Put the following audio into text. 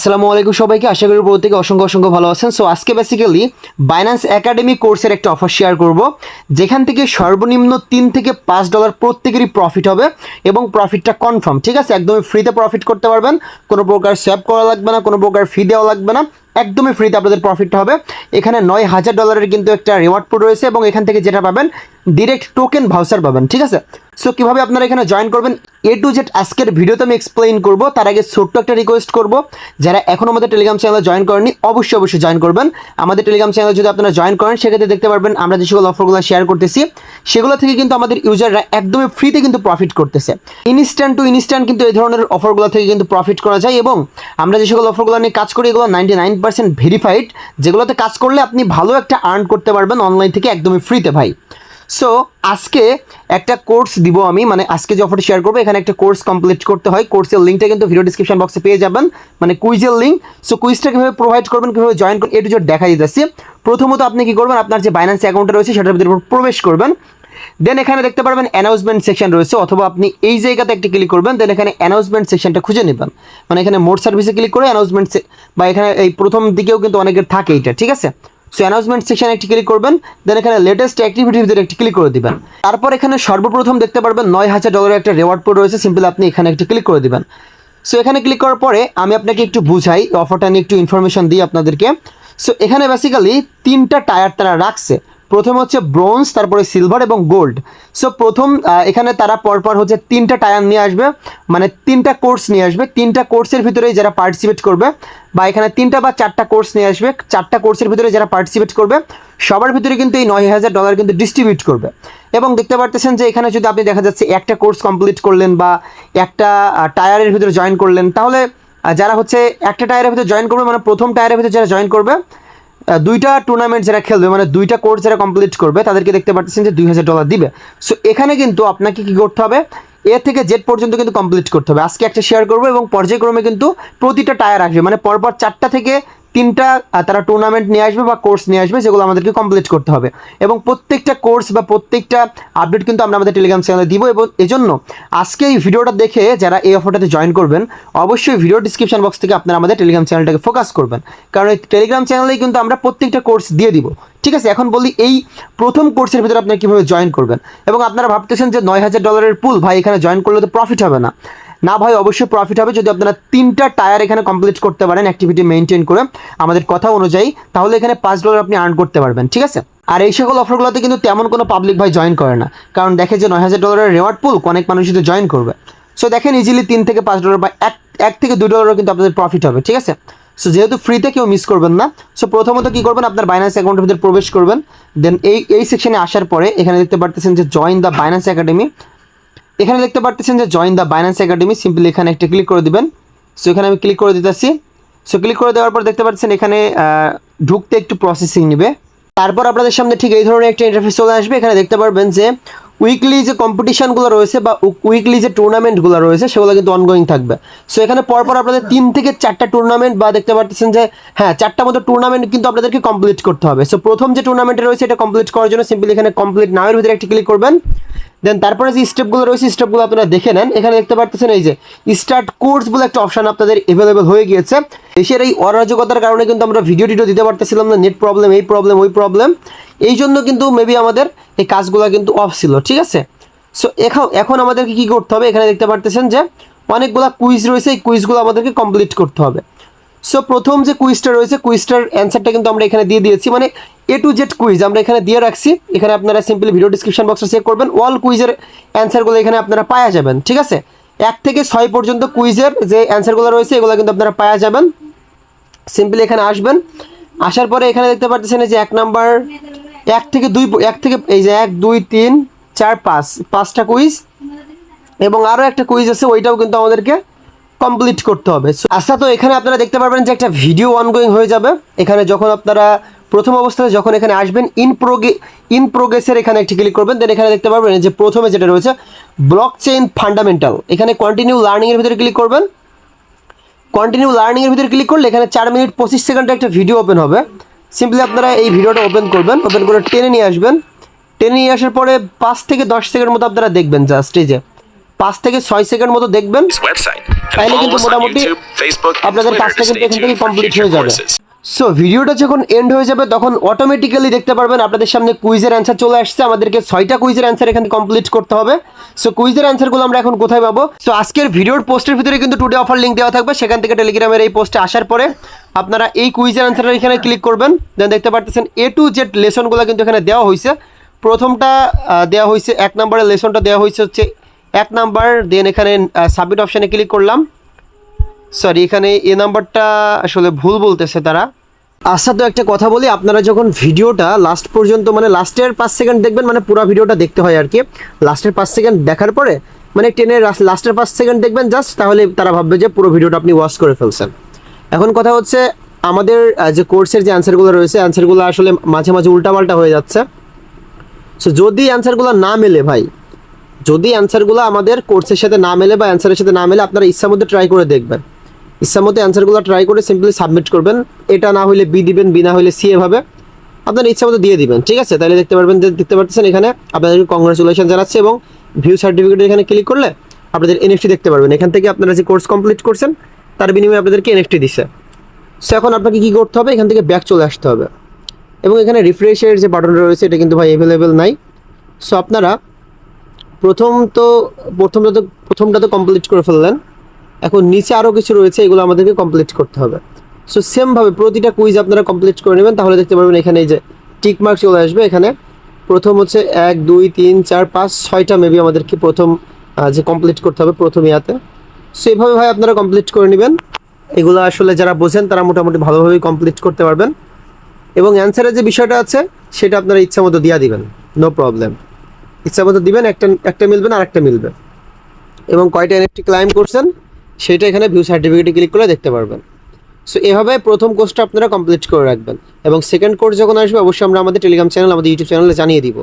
আসসালামু আলাইকুম সবাইকে। আশা করি প্রত্যেকে অসংখ্য অসংখ্য ভালো আছেন। সো আজকে বেসিক্যালি বাইন্যান্স একাডেমি কোর্সের একটা অফার শেয়ার করব, যেখান থেকে সর্বনিম্ন তিন থেকে পাঁচ ডলার প্রত্যেকেরই প্রফিট হবে এবং প্রফিটটা কনফার্ম ঠিক আছে? একদমই ফ্রিতে প্রফিট করতে পারবেন। কোনো প্রকার সেভ করা লাগবে না, কোনো প্রকার ফি দেওয়া লাগবে না। একদমই ফ্রিতে আপনাদের প্রফিটটা হবে। এখানে নয় হাজার ডলারের কিন্তু একটা রিওয়ার্ড পুড রয়েছে এবং এখান থেকে যেটা পাবেন ডিরেক্ট টোকেন ভাউচার পাবেন, ঠিক আছে? সো কীভাবে আপনারা এখানে জয়েন করবেন? এ টু জেড আজকের ভিডিওতে আমি এক্সপ্লেইন করব। তার আগে ছোট্ট একটা রিকোয়েস্ট করব। যারা এখন আমাদের টেলিগ্রাম চ্যানেলে জয়েন করেনি অবশ্যই অবশ্যই জয়েন করবেন। আমাদের টেলিগ্রাম চ্যানেলে যদি আপনারা জয়েন করেন, সেক্ষেত্রে দেখতে পারবেন আমরা যে সকল অফারগুলো শেয়ার করতেছি, সেগুলো থেকে কিন্তু আমাদের ইউজাররা একদমই ফ্রিতে কিন্তু প্রফিট করতেছে। ইনস্ট্যান্ট টু ইনস্ট্যান্ট কিন্তু এই ধরনের অফারগুলো থেকে কিন্তু প্রফিট করা যায় এবং আমরা যে সকল অফারগুলো নিয়ে কাজ করি, এগুলো নাইনটি নাইন পার্সেন্ট ভেরিফাইড যেগুলোতে কাজ করলে আপনি ভালো একটা আর্ন করতে পারবেন অনলাইন থেকে একদমই ফ্রিতে ভাই। সো আজকে একটা কোর্স দিব আমি মানে আজকে যে অফারটা শেয়ার করব, এখানে একটা কোর্স কমপ্লিট করতে হয়। কোর্সের লিঙ্কটা কিন্তু ভিডিও ডিসক্রিপশন বক্সে পেয়ে যাবেন মানে কুইজের লিঙ্ক সো কুইজটা কীভাবে প্রোভাইড করবেন, কীভাবে জয়েন করবেন এটু জোট দেখা দিতেছি। প্রথমত আপনি কী করবেন, আপনার যে বাইন্যান্স অ্যাকাউন্টটা রয়েছে, সেটার ভিতরে প্রবেশ করবেন। দেন এখানে দেখতে পারবেন অ্যানাউন্সমেন্ট সেকশন রয়েছে, অথবা আপনি এই জায়গাতে একটা ক্লিক করবেন দেন এখানে অ্যানাউন্সমেন্ট সেকশনটা খুঁজে নেবেন। মানে এখানে মোট সার্ভিসে ক্লিক করে অ্যানাউন্সমেন্ট বা এখানে এই প্রথম দিকেও কিন্তু অনেকের থাকে এইটা, ঠিক আছে? সো অ্যানাউন্সমেন্ট সেকশানে একটি ক্লিক করবেন দেন এখানে লেটেস্ট অ্যাক্টিভিটির ভিতরে একটি ক্লিক করে দিবেন। তারপর এখানে সর্বপ্রথম দেখতে পারবেন নয় হাজার ডলারের একটা রেওয়ার্ড পোড রয়েছে সিম্পল আপনি এখানে একটি ক্লিক করে দিবেন। সো এখানে ক্লিক করার পরে আমি আপনাকে একটু বুঝাই অফারটা নিয়ে একটু ইনফরমেশন দিই আপনাদেরকে। সো এখানে বেসিক্যালি তিনটা টায়ার তারা রাখছে। প্রথম হচ্ছে ব্রোঞ্জ, তারপরে সিলভার এবং গোল্ড। সো প্রথম এখানে তারা পরপর হচ্ছে তিনটা টায়ার নিয়ে আসবে মানে তিনটা কোর্স নিয়ে আসবে। তিনটা কোর্সের ভিতরেই যারা পার্টিসিপেট করবে, বা এখানে তিনটা বা চারটা কোর্স নিয়ে আসবে, চারটা কোর্সের ভিতরে যারা পার্টিসিপেট করবে, সবার ভিতরে কিন্তু এই নয় হাজার ডলার কিন্তু ডিস্ট্রিবিউট করবে। এবং দেখতে পারতেছেন যে এখানে যদি আপনি দেখা যাচ্ছে একটা কোর্স কমপ্লিট করলেন বা একটা টায়ারের ভিতরে জয়েন করলেন, তাহলে যারা হচ্ছে একটা টায়ারের ভিতরে জয়েন করবে মানে প্রথম টায়ারের ভিতরে যারা জয়েন করবে দুইটা টুর্নামেন্ট যারা খেলবে মানে দুইটা কোর্স যারা কমপ্লিট করবে, তাদেরকে দেখতে পাচ্ছেন যে দুই হাজার ডলার দিবে। সো এখানে কিন্তু আপনাকে কি করতে হবে? এ থেকে জেড পর্যন্ত কিন্তু কমপ্লিট করতে হবে। আজকে একটা শেয়ার করব এবং পর্যায়ক্রমে কিন্তু প্রতিটা টায়ার আসবে। মানে পরপর চারটা থেকে তিনটা তারা টুর্নামেন্ট নিয়ে আসবে বা কোর্স নিয়ে আসবে যেগুলো আমাদেরকে কমপ্লিট করতে হবে। এবং প্রত্যেকটা কোর্স বা প্রত্যেকটা আপডেট কিন্তু আমরা আমাদের টেলিগ্রাম চ্যানেলে দিব এবং এজন্য আজকে এই ভিডিওটা দেখে যারা এই অফারটাতে জয়েন করবেন, অবশ্যই ভিডিও ডিসক্রিপশন বক্স থেকে আপনারা আমাদের টেলিগ্রাম চ্যানেলটাকে ফোকাস করবেন। কারণ এই টেলিগ্রাম চ্যানেলেই কিন্তু আমরা প্রত্যেকটা কোর্স দিয়ে দিব। ঠিক আছে, এখন বলি এই প্রথম কোর্সের ভিতরে আপনারা কীভাবে জয়েন করবেন? এবং আপনারা ভাবতেছেন যে নয় হাজার ডলারের পুল ভাই, এখানে জয়েন করলে তো প্রফিট হবে না। না ভাই, অবশ্যই প্রফিট হবে যদি আপনারা তিনটা টায়ার এখানে কমপ্লিট করতে পারেন অ্যাক্টিভিটি মেনটেন করে আমাদের কথা অনুযায়ী, তাহলে এখানে পাঁচ ডলার আপনি আর্ন করতে পারবেন, ঠিক আছে? আর এই সকল অফারগুলোতে কিন্তু তেমন কোনো পাবলিক ভাই জয়েন করে না, কারণ দেখে যে নয় হাজার ডলারের রেওয়ার্ড পুল অনেক মানুষ যদি জয়েন করবে। সো দেখেন ইজিলি তিন থেকে পাঁচ ডলার বা এক এক থেকে দুই ডলারও কিন্তু আপনাদের প্রফিট হবে, ঠিক আছে? সো যেহেতু ফ্রিতে কেউ মিস করবেন না সো প্রথমত কী করবেন, আপনার বাইন্যান্স অ্যাকাউন্টের ভিতরে প্রবেশ করবেন দেন এই এই সেকশনে আসার পরে এখানে দেখতে পারতেছেন যে জয়েন দ্য বাইন্যান্স একাডেমি এখানে দেখতে পারতেছেন যে join the Binance academy simply এখানে একটা ক্লিক করে দিবেন। সো এখানে আমি ক্লিক করে দিতেছি। সো ক্লিক করে দেওয়ার পর দেখতে পাচ্ছেন এখানে ঢুকতে একটু প্রসেসিং নেবে। তারপর আপনাদের সামনে ঠিক এই ধরনের একটা ইন্টারফেস চলে আসবে। এখানে দেখতে পারবেন যে উইকলি যে কম্পিটিশনগুলো রয়েছে বা উইকলি যে টুর্নামেন্টগুলো রয়েছে, সেগুলো কিন্তু অনগোয়িং থাকবে। সো এখানে পরপর আপনাদের তিন থেকে চারটা টুর্নামেন্ট বা দেখতে পাচ্ছেন যে হ্যাঁ চারটা মতো টুর্নামেন্ট কিন্তু আপনাদেরকে কমপ্লিট করতে হবে। সো প্রথম যে টুর্নামেন্টে রয়েছে, এটা কমপ্লিট করার জন্য সিম্পলি এখানে কমপ্লিট নামের ভিতরে একটা ক্লিক করবেন। দেন তারপরে যে স্টেপগুলো রয়েছে স্টেপগুলো আপনারা দেখে নেন। এখানে দেখতে পাচ্ছেন এই যে স্টার্ট কোর্স বলে একটা অপশন আপনাদের অ্যাভেলেবেল হয়ে গিয়েছে। দেশের এই অরাজকতার কারণে কিন্তু আমরা ভিডিও টিডিও দিতে পারতেছিলাম না নেট প্রবলেম এই প্রবলেম ওই প্রবলেম এই জন্য কিন্তু মেবি আমাদের এই কাজগুলো কিন্তু অফ ছিল, ঠিক আছে? সো এখন এখন আমাদেরকে কী করতে হবে? এখানে দেখতে পারতেছেন যে অনেকগুলো কুইজ রয়েছে, এই কুইজগুলো আমাদেরকে কমপ্লিট করতে হবে। সো প্রথম যে কুইজটা রয়েছে কুইজটার অ্যান্সারটা কিন্তু আমরা এখানে দিয়ে দিয়েছি। মানে এ টু জেড কুইজ আমরা এখানে দিয়ে রাখছি। এখানে আপনারা সিম্পলি ভিডিও ডিসক্রিপশন বক্সে চেক করবেন। অল কুইজের অ্যান্সারগুলো এখানে আপনারা পাওয়া যাবেন, ঠিক আছে? এক থেকে ছয় পর্যন্ত কুইজের যে অ্যান্সারগুলো রয়েছে, এগুলো কিন্তু আপনারা পাওয়া যাবেন। সিম্পলি এখানে আসবেন। আসার পরে এখানে দেখতে পাচ্ছেন যে এক নাম্বার, এক থেকে দুই এক থেকে এই যে এক, দুই, তিন, চার, পাঁচ, পাঁচটা কুইজ এবং আরও একটা কুইজ আছে, ওইটাও কিন্তু আমাদেরকে কমপ্লিট করতে হবে। আচ্ছা তো এখানে আপনারা দেখতে পারবেন যে একটা ভিডিও অনগোয়িং হয়ে যাবে। এখানে যখন আপনারা প্রথম অবস্থায় যখন এখানে আসবেন ইন প্রোগে ইন প্রোগ্রেসের এখানে একটি ক্লিক করবেন দেন এখানে দেখতে পারবেন যে প্রথমে যেটা রয়েছে ব্লক চেইন ফান্ডামেন্টাল এখানে কন্টিনিউ লার্নিংয়ের ভিতরে ক্লিক করবেন। কন্টিনিউ লার্নিংয়ের ভিতরে ক্লিক করলে এখানে চার মিনিট পঁচিশ সেকেন্ডে একটা ভিডিও ওপেন হবে। সিম্পলি আপনারা এই ভিডিওটা ওপেন করবেন ওপেন করে টেনে নিয়ে আসবেন। টেনে নিয়ে আসার পরে পাঁচ থেকে দশ সেকেন্ড মতো আপনারা দেখবেন যে। পাঁচ থেকে ছয় সেকেন্ড মতো দেখবেন। Follow কিন্তু মোটামুটি আপনাদের কাজটা কিন্তু এখান থেকে কমপ্লিট হয়ে যাবে। সো ভিডিওটা যখন এন্ড হয়ে যাবে তখন অটোমেটিক্যালি দেখতে পারবেন আপনাদের সামনে কুইজের অ্যান্সার চলে আসছে। আমাদেরকে ছয়টা কুইজের অ্যান্সার এখানে কমপ্লিট করতে হবে। সো কুইজের অ্যান্সারগুলো আমরা এখন কোথায় পাবো? সো আজকের ভিডিওর পোস্টের ভিতরে কিন্তু টুডে অফার লিঙ্ক দেওয়া থাকবে। সেখান থেকে টেলিগ্রামের এই পোস্টে আসার পরে আপনারা এই কুইজের অ্যান্সারের এখানে ক্লিক করবেন। দেন দেখতে পারতেছেন এ টু জেড লেসনগুলো কিন্তু এখানে দেওয়া হয়েছে প্রথমটা দেওয়া হয়েছে এক নম্বরের লেসনটা দেওয়া হয়েছে হচ্ছে এক নাম্বার, দেন এখানে সাবমিট অপশানে ক্লিক করলাম। সরি এখানে এ নাম্বারটা আসলে ভুল বলতেছে তারা। আচ্ছা তো একটা কথা বলি, আপনারা যখন ভিডিওটা লাস্ট পর্যন্ত মানে লাস্টের পাঁচ সেকেন্ড দেখবেন মানে পুরো ভিডিওটা দেখতে হয় আর কি। লাস্টের পাঁচ সেকেন্ড দেখার পরে মানে টেনের লাস্টের পাঁচ সেকেন্ড দেখবেন জাস্ট তাহলে তারা ভাববে যে পুরো ভিডিওটা আপনি ওয়াচ করে ফেলছেন। এখন কথা হচ্ছে, আমাদের যে কোর্সের যে অ্যান্সারগুলো রয়েছে অ্যান্সারগুলো আসলে মাঝে মাঝে উল্টাপাল্টা হয়ে যাচ্ছে। সো যদি অ্যান্সারগুলো না মেলে ভাই যদি অ্যান্সারগুলো আমাদের কোর্সের সাথে না মেলে বা অ্যান্সারের সাথে না মেলে, আপনারা ইচ্ছা মতো ট্রাই করে দেখবেন। ইচ্ছা মতো অ্যান্সারগুলো ট্রাই করে সিম্পলি সাবমিট করবেন। এটা না হলে বি দিবেন বি না হলে সি এভাবে। আপনার ইচ্ছা মতো দিয়ে দিবেন, ঠিক আছে? তাহলে দেখতে পারবেন যে, দেখতে পাচ্ছেন এখানে আপনাদেরকে কংগ্রাচুলেশন জানাচ্ছে এবং ভিউ সার্টিফিকেট এখানে ক্লিক করলে আপনাদের এনএফটি দেখতে পারবেন। এখান থেকে আপনারা যে কোর্স কমপ্লিট করছেন, তার বিনিময়ে আপনাদেরকে এনএফটি দিচ্ছে সো এখন আপনাকে কী করতে হবে? এখান থেকে ব্যাক চলে আসতে হবে। এবং এখানে রিফ্রেশের যে বাটনটা রয়েছে, এটা কিন্তু ভাই অ্যাভেলেবেল নাই। সো আপনারা প্রথম তো, প্রথমটা তো প্রথমটা তো কমপ্লিট করে ফেললেন। এখন নিচে আরও কিছু রয়েছে, এগুলো আমাদেরকে কমপ্লিট করতে হবে। সো সেমভাবে প্রতিটা কুইজ আপনারা কমপ্লিট করে নেবেন, তাহলে দেখতে পারবেন এখানে এই যে টিক মার্ক চলে আসবে এখানে। প্রথম হচ্ছে এক, দুই, তিন, চার, পাঁচ, ছয়টা মেবি আমাদেরকে প্রথম যে কমপ্লিট করতে হবে প্রথম ইয়াতে। সো এইভাবে ভাই আপনারা কমপ্লিট করে নেবেন। এগুলো আসলে যারা বোঝেন, তারা মোটামুটি ভালোভাবেই কমপ্লিট করতে পারবেন। এবং অ্যান্সারের যে বিষয়টা আছে, সেটা আপনারা ইচ্ছা মতো দিয়া দিবেন। নো প্রবলেম ইচ্ছা মতো দিবেন, একটা একটা মিলবে না আরেকটা মিলবে। এবং কয়টা এনএফটি ক্লাইম করছেন, সেটা এখানে ভিউ সার্টিফিকেটে ক্লিক করে দেখতে পারবেন। সো এভাবে প্রথম কোর্সটা আপনারা কমপ্লিট করে রাখবেন। এবং সেকেন্ড কোর্স যখন আসবে, অবশ্যই আমরা আমাদের টেলিগ্রাম চ্যানেল আমাদের ইউটিউব চ্যানেলে জানিয়ে দিব।